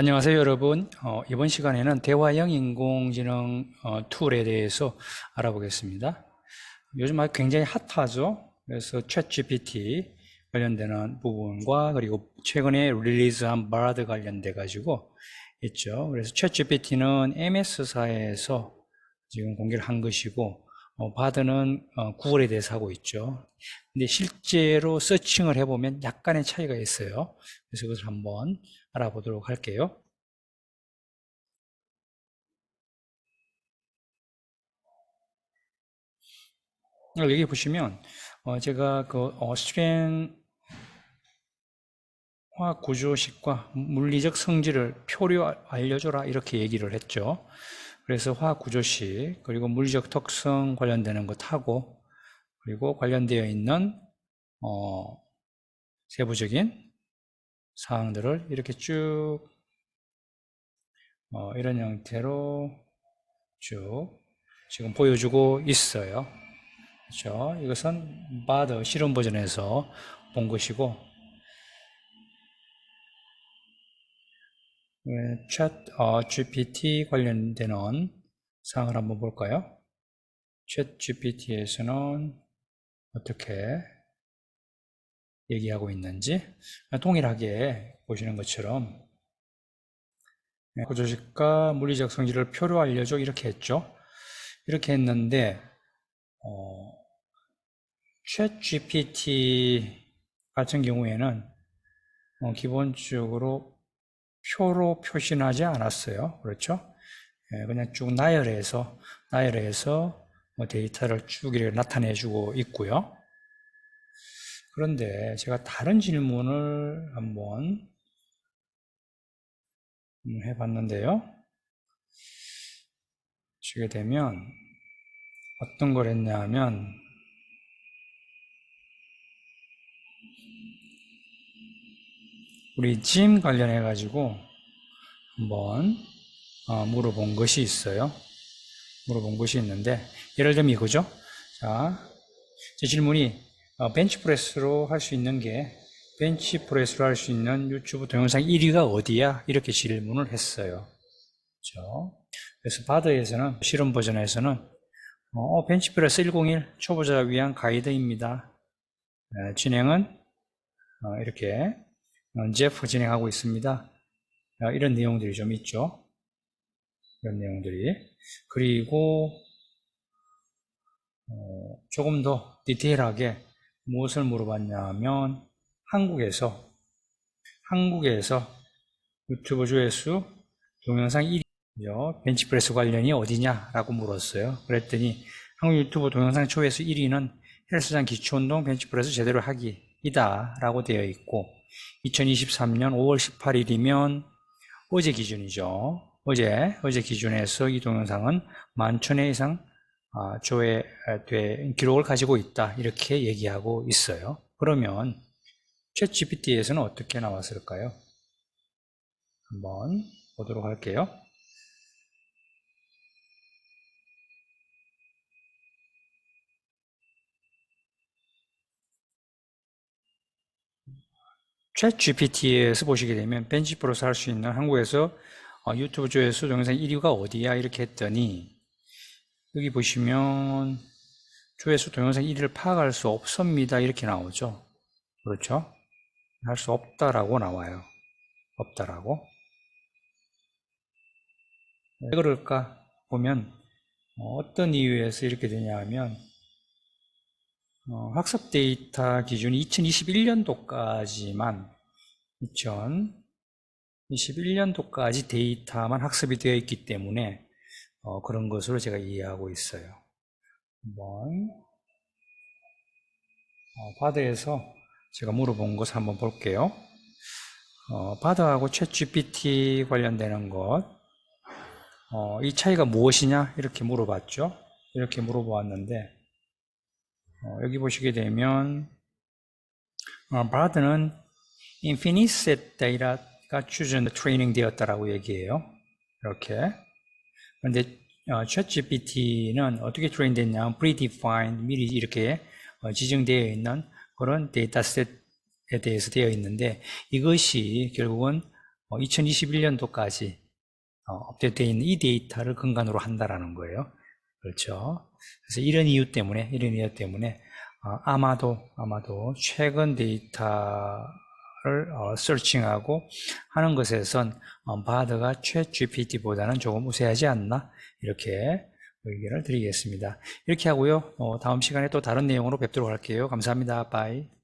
안녕하세요, 여러분. 어, 이번 시간에는 대화형 인공지능 어, 툴에 대해서 알아보겠습니다. 요즘 아주 굉장히 핫하죠. 그래서 챗GPT 관련되는 부분과 그리고 최근에 릴리즈한 바드 관련돼 가지고 있죠. 그래서 챗GPT는 MS사에서 지금 공개를 한 것이고 어, 바드는 어, 구글에 대해서 하고 있죠. 근데 실제로 서칭을 해보면 약간의 차이가 있어요. 그래서 그것을 한번 알아보도록 할게요. 여기 보시면 어, 제가 그 오스트리안 화학 구조식과 물리적 성질을 표로 알려줘라 이렇게 얘기를 했죠. 그래서 화학 구조식 그리고 물리적 특성 관련되는 것하고 그리고 관련되어 있는 어, 세부적인 사항들을 이렇게 쭉 어, 이런 형태로 쭉 지금 보여주고 있어요. 그렇죠? 이것은 바드 실험 버전에서 본 것이고 챗 어, GPT 관련되는 사항을 한번 볼까요? 챗 GPT에서는 어떻게 얘기하고 있는지 동일하게 보시는 것처럼 구조식과 물리적 성질을 표로 알려줘 이렇게 했죠. 이렇게 했는데 어, 챗 GPT 같은 경우에는 어, 기본적으로 표로 표시하지 않았어요. 그렇죠? 예, 그냥 쭉 나열해서 나열해서 뭐 데이터를 쭉 이렇게 나타내주고 있고요. 그런데 제가 다른 질문을 한번 해봤는데요. 주게 되면 어떤 걸 했냐 하면 우리 짐 관련해 가지고 한번 어, 물어본 것이 있어요. 물어본 것이 있는데 예를 들면 이거죠. 자, 제 질문이 어, 벤치프레스로 할 수 있는 게 벤치프레스로 할 수 있는 유튜브 동영상 1위가 어디야? 이렇게 질문을 했어요. 그렇죠? 그래서 바드에서는 실험 버전에서는 어, 벤치프레스 101 초보자 위한 가이드입니다. 네, 진행은 어, 이렇게 어, 제프 진행하고 있습니다. 어, 이런 내용들이 좀 있죠. 이런 내용들이 그리고 어, 조금 더 디테일하게 무엇을 물어봤냐면 한국에서 한국에서 유튜브 조회수 동영상 1위요 벤치프레스 관련이 어디냐라고 물었어요. 그랬더니 한국 유튜브 동영상 조회수 1위는 헬스장 기초운동 벤치프레스 제대로 하기이다 라고 되어 있고 2023년 5월 18일이면 어제 기준이죠. 어제 어제 기준에서 이 동영상은 만천 회 이상 아, 조회된 기록을 가지고 있다 이렇게 얘기하고 있어요. 그러면 챗 GPT에서는 어떻게 나왔을까요? 한번 보도록 할게요. 챗 GPT에서 보시게 되면 벤치프로스 할수 있는 한국에서 어, 유튜브 조회수 동영상 1위가 어디야 이렇게 했더니 여기 보시면 조회수 동영상 1위를 파악할 수 없습니다. 이렇게 나오죠. 그렇죠? 할 수 없다라고 나와요. 없다라고. 왜 그럴까 보면 어떤 이유에서 이렇게 되냐 하면 어, 학습 데이터 기준이 2021년도까지만 2021년도까지 데이터만 학습이 되어 있기 때문에 어, 그런 것으로 제가 이해하고 있어요. 한번 어, 바드에서 제가 물어본 것을 한번 볼게요. 어, 바드하고 챗 GPT 관련되는 것, 어, 이 차이가 무엇이냐 이렇게 물어봤죠. 이렇게 물어보았는데 어, 여기 보시게 되면 어, 바드는 infinite data가 추전 트레이닝 되었다라고 얘기해요. 이렇게. 그런데 어, ChatGPT는 어떻게 트레인 됐냐? predefined 미리 이렇게 어, 지정되어 있는 그런 데이터셋에 대해서 되어 있는데 이것이 결국은 2021년도까지 업데이트되어 있는 이 데이터를 근간으로 한다라는 거예요. 그렇죠. 그래서 이런 이유 때문에, 이런 이유 때문에 어, 아마도, 아마도 최근 데이터를 어, 서칭하고 하는 것에선 어, 바드가 최 GPT보다는 조금 우세하지 않나? 이렇게 의견을 드리겠습니다. 이렇게 하고요. 어, 다음 시간에 또 다른 내용으로 뵙도록 할게요. 감사합니다. 바이.